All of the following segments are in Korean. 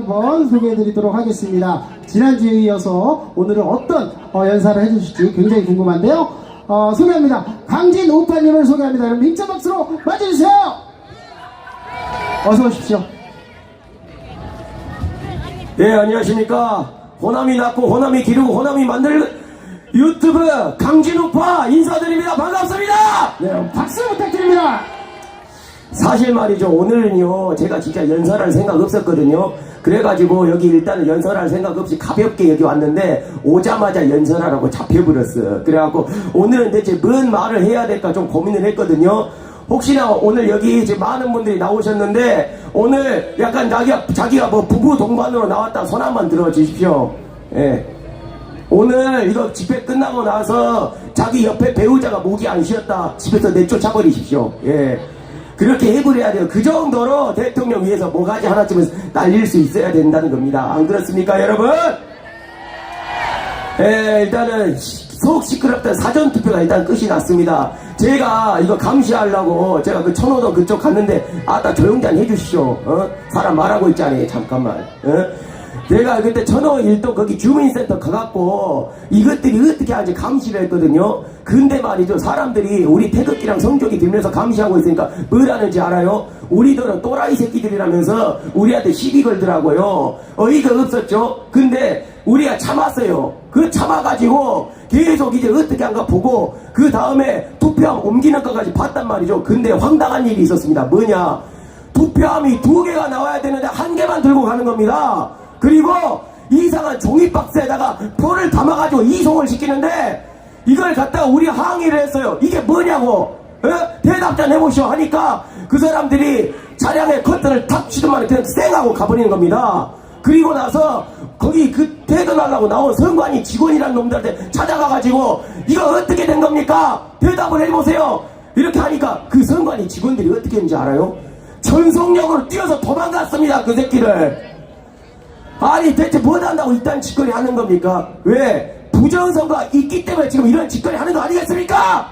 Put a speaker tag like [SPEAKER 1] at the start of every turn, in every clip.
[SPEAKER 1] 한번 소개해드리도록 하겠습니다. 지난주에 이어서 오늘은 어떤 어, 연사를 해주실지 굉장히 궁금한데요. 어, 소개합니다. 강진 우파님을 소개합니다. 여러분 힘찬 박수로 맞아주세요. 어서 오십시오.
[SPEAKER 2] 예, 안녕하십니까. 호남이 낳고 호남이 기르고 호남이 만들 유튜브 강진우파 인사드립니다. 반갑습니다.
[SPEAKER 1] 네, 박수 부탁드립니다.
[SPEAKER 2] 사실 말이죠. 오늘은요, 제가 진짜 연설할 생각 없었거든요. 그래가지고 여기 일단은 연설할 생각 없이 가볍게 여기 왔는데 오자마자 연설하라고 잡혀버렸어. 그래갖고 오늘은 대체 뭔 말을 해야 될까 좀 고민을 했거든요. 혹시나 오늘 여기 지금 많은 분들이 나오셨는데 오늘 약간 자기가, 자기가 뭐 부부 동반으로 나왔다 손 한번 들어 주십시오. 예. 오늘 이거 집회 끝나고 나서 자기 옆에 배우자가 목이 안 쉬었다 집에서 내쫓아버리십시오. 예. 그렇게 해버려야 돼요. 그 정도로 대통령 위해서 모가지 하나쯤은 날릴 수 있어야 된다는 겁니다. 안 그렇습니까, 여러분? 예, 일단은 속 시끄럽던 사전투표가 일단 끝이 났습니다. 제가 이거 감시하려고 제가 그 천호동 그쪽 갔는데 아따 조용히 좀 해주시오. 어? 사람 말하고 있잖아요. 잠깐만. 어? 내가 그때 천호 일동 거기 주민센터 가갖고 이것들이 어떻게 하는지 감시를 했거든요. 근데 말이죠. 사람들이 우리 태극기랑 성적이 들면서 감시하고 있으니까 뭘 하는지 알아요? 우리들은 또라이 새끼들이라면서 우리한테 시비 걸더라고요. 어이가 없었죠? 근데 우리가 참았어요. 그 참아가지고 계속 이제 어떻게 한가 보고 그 다음에 투표함 옮기는 것까지 봤단 말이죠. 근데 황당한 일이 있었습니다. 뭐냐? 투표함이 두 개가 나와야 되는데 한 개만 들고 가는 겁니다. 그리고 이상한 종이 박스에다가 표를 담아가지고 이송을 시키는데 이걸 갖다가 우리 항의를 했어요. 이게 뭐냐고 어? 대답 좀 해보시오 하니까 그 사람들이 차량에 커튼을 탁 치더만 그냥 쌩하고 가버리는 겁니다. 그리고 나서 거기 그 퇴근하려고 나온 선관위 직원이라는 놈들한테 찾아가가지고 이거 어떻게 된 겁니까? 대답을 해보세요. 이렇게 하니까 그 선관위 직원들이 어떻게 했는지 알아요? 전속력으로 뛰어서 도망갔습니다. 그 새끼를. 아니 대체 뭐 한다고 이딴 짓거리 하는 겁니까? 왜? 부정선거가 있기 때문에 지금 이런 짓거리 하는 거 아니겠습니까?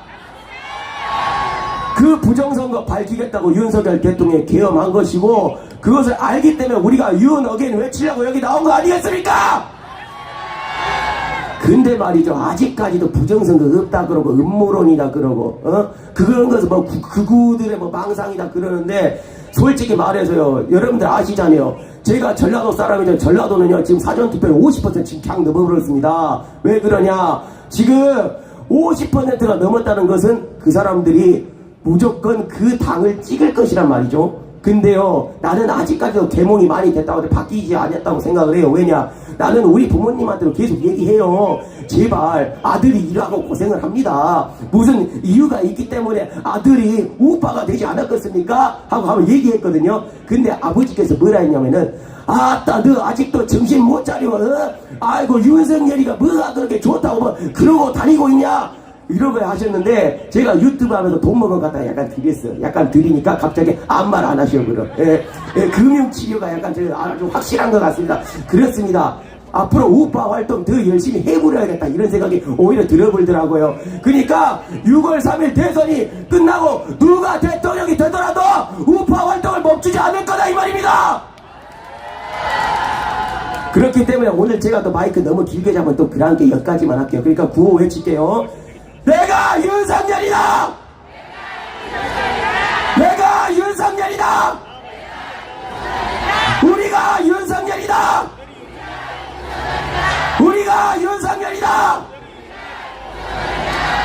[SPEAKER 2] 그 부정선거 밝히겠다고 윤석열 대통령이 계엄한 것이고 그것을 알기 때문에 우리가 윤 어게인 외치려고 여기 나온 거 아니겠습니까? 근데 말이죠 아직까지도 부정선거 없다 그러고 음모론이다 그러고 어 그런 것은 뭐 구- 극우들의 뭐 망상이다 그러는데 솔직히 말해서요 여러분들 아시잖아요. 제가 전라도 사람이죠. 전라도는요 지금 사전투표를 50% 지금 그냥 넘어버렸습니다. 왜 그러냐? 지금 50%가 넘었다는 것은 그 사람들이 무조건 그 당을 찍을 것이란 말이죠. 근데요 나는 아직까지도 계몽이 많이 됐다고 바뀌지 않았다고 생각을 해요. 왜냐 나는 우리 부모님한테도 계속 얘기해요. 제발 아들이 일하고 고생을 합니다. 무슨 이유가 있기 때문에 아들이 우파가 되지 않았겠습니까? 하고 한번 얘기했거든요. 근데 아버지께서 뭐라 했냐면은 아따 너 아직도 정신 못 차려. 어? 아이고 윤석열이가 뭐가 그렇게 좋다고 뭐 그러고 다니고 있냐 걸 하셨는데 제가 유튜브 하면서 돈 먹은 것 같다 약간 드렸어. 약간 드리니까 갑자기 아무 말 안 하셔 그럼. 예, 예, 금융치료가 약간 저 아주 확실한 것 같습니다. 그렇습니다. 앞으로 우파 활동 더 열심히 해보려야겠다 이런 생각이 오히려 들어버리더라고요. 그러니까 6월 3일 대선이 끝나고 누가 대통령이 되더라도 우파 활동을 멈추지 않을 거다 이 말입니다. 그렇기 때문에 오늘 제가 또 마이크 너무 길게 잡으면 또 그랑께 여기까지만 할게요. 그러니까 구호 외칠게요. 윤석열이다! 내가 윤석열이다! 우리가 윤석열이다! 우리가 윤석열이다!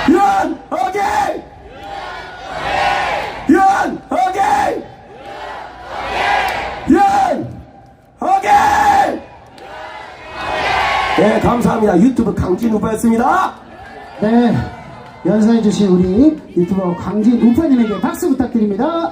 [SPEAKER 2] 윤, 어게인! 윤, 어게인! 윤, 어게인! 네, 감사합니다. 유튜브 강진우파였습니다.
[SPEAKER 1] 네, 연사해주신 우리 유튜버 강진 우파님에게 박수 부탁드립니다.